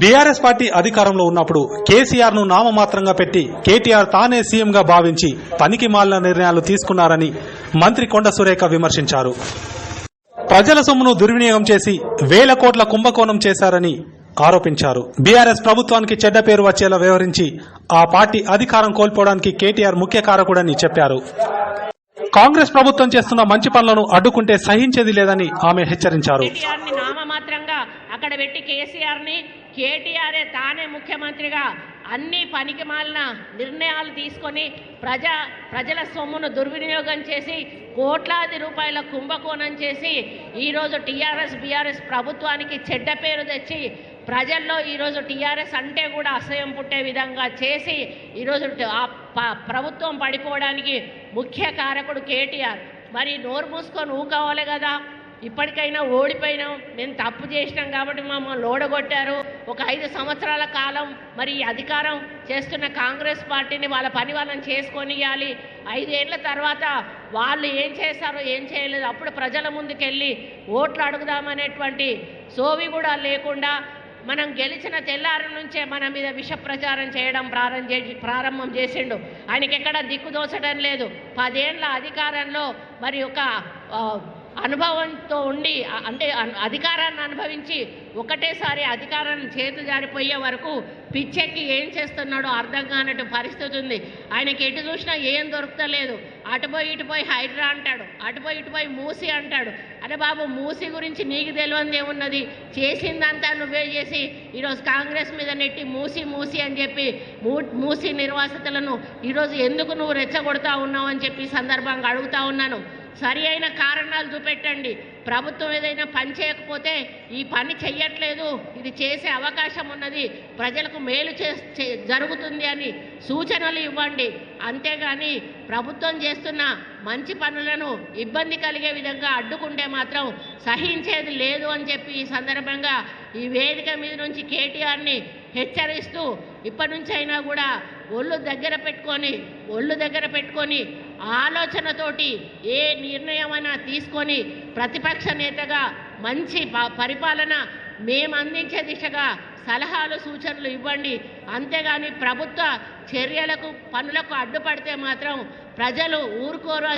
BRS party అధికారంలో ఉన్నప్పుడు కేసీఆర్ను నామమాత్రంగా పెట్టి కేటీఆర్ తానే సీఎంగా భావించి పనికి మాలిన నిర్ణయాలు తీసుకున్నారని మంత్రి కొండ సురేఖ విమర్శించారు. ప్రజల సొమ్మును దుర్వినియోగం చేసి వేల కోట్ల కుంభకోణం చేశారని ఆరోపించారు. బీఆర్ఎస్ ప్రభుత్వానికి చెడ్డ పేరు వచ్చేలా వ్యవహరించి ఆ పార్టీ అధికారం కోల్పోవడానికి కేటీఆర్ ముఖ్య కారకుడని చెప్పారు. కాంగ్రెస్ ప్రభుత్వం చేస్తున్న మంచి పనులను అడ్డుకుంటే సహించేది లేదని ఆమె హెచ్చరించారు. అక్కడ పెట్టి కేసీఆర్ని కేటీఆరే తానే ముఖ్యమంత్రిగా అన్ని పనికి మాలిన నిర్ణయాలు తీసుకొని ప్రజా ప్రజల సొమ్మును దుర్వినియోగం చేసి కోట్లాది రూపాయల కుంభకోణం చేసి ఈరోజు టీఆర్ఎస్ బీఆర్ఎస్ ప్రభుత్వానికి చెడ్డ పేరు తెచ్చి ప్రజల్లో ఈరోజు టీఆర్ఎస్ అంటే కూడా అసహ్యం పుట్టే విధంగా చేసి ఈరోజు ఆ ప్రభుత్వం పడిపోవడానికి ముఖ్య కారకుడు కేటీఆర్. మరి నోరు మూసుకొని ఊకోవాలి కదా. ఇప్పటికైనా ఓడిపోయినాం. మేము తప్పు చేసినాం కాబట్టి మమ్మల్ని లోడగొట్టారు. ఒక ఐదు సంవత్సరాల కాలం మరి ఈ అధికారం చేస్తున్న కాంగ్రెస్ పార్టీని వాళ్ళ పని వాళ్ళని చేసుకొని ఇవ్వాలి ఐదేళ్ళ తర్వాత వాళ్ళు ఏం చేశారో ఏం చేయలేదు. అప్పుడు ప్రజల ముందుకెళ్ళి ఓట్లు అడుగుదామనేటువంటి సోవి కూడా లేకుండా మనం గెలిచిన తెల్లారి నుంచే మన మీద విష ప్రచారం చేయడం ప్రారంభ ప్రారంభం చేసిండు. ఆయనకి ఎక్కడ దిక్కు దోచడం లేదు. పదేళ్ళ అధికారంలో మరి ఒక అనుభవంతో ఉండి అంటే అన్- అధికారాన్ని అనుభవించి ఒకటేసారి అధికారాన్ని చేతు జారిపోయే వరకు పిచ్చెక్కి ఏం చేస్తున్నాడో అర్థం కానట్టు పరిస్థితి ఉంది. ఆయనకి ఎటు చూసినా ఏం దొరుకుతలేదు. అటుపోయి ఇటుపోయి హైడ్రా అంటాడు. అటుపోయి ఇటుపోయి మూసి అంటాడు. అరే బాబు మూసి గురించి నీకు తెలియంది ఏమున్నది? చేసిందంతా నువ్వే చేసి ఈరోజు కాంగ్రెస్ మీద నెట్టి మూసి మూసి అని చెప్పి మూ- మూసి నిర్వాసితులను ఈరోజు ఎందుకు నువ్వు రెచ్చగొడతా ఉన్నావు అని చెప్పి సందర్భంగా అడుగుతా ఉన్నాను. సరి అయిన కారణాలు చూపెట్టండి. ప్రభుత్వం ఏదైనా పని చేయకపోతే ఈ పని చెయ్యట్లేదు. ఇది చేసే అవకాశం ఉన్నది. ప్రజలకు మేలు చే జరుగుతుంది అని సూచనలు ఇవ్వండి. అంతేగాని ప్రభుత్వం చేస్తున్న మంచి పనులను ఇబ్బంది కలిగే విధంగా అడ్డుకుంటే మాత్రం సహించేది లేదు అని చెప్పి ఈ సందర్భంగా ఈ వేదిక మీద నుంచి కేటీఆర్ని హెచ్చరిస్తూ ఇప్పటి నుంచి అయినా కూడా ఒళ్ళు దగ్గర పెట్టుకొని ఒళ్ళు దగ్గర పెట్టుకొని ఆలోచనతోటి ఏ నిర్ణయమైనా తీసుకొని ప్రతిపక్ష నేతగా మంచి ప- పరిపాలన మేము అందించే దిశగా సలహాలు సూచనలు ఇవ్వండి. అంతేగాని ప్రభుత్వ చర్యలకు పనులకు అడ్డుపడితే మాత్రం ప్రజలు ఊరుకోరు.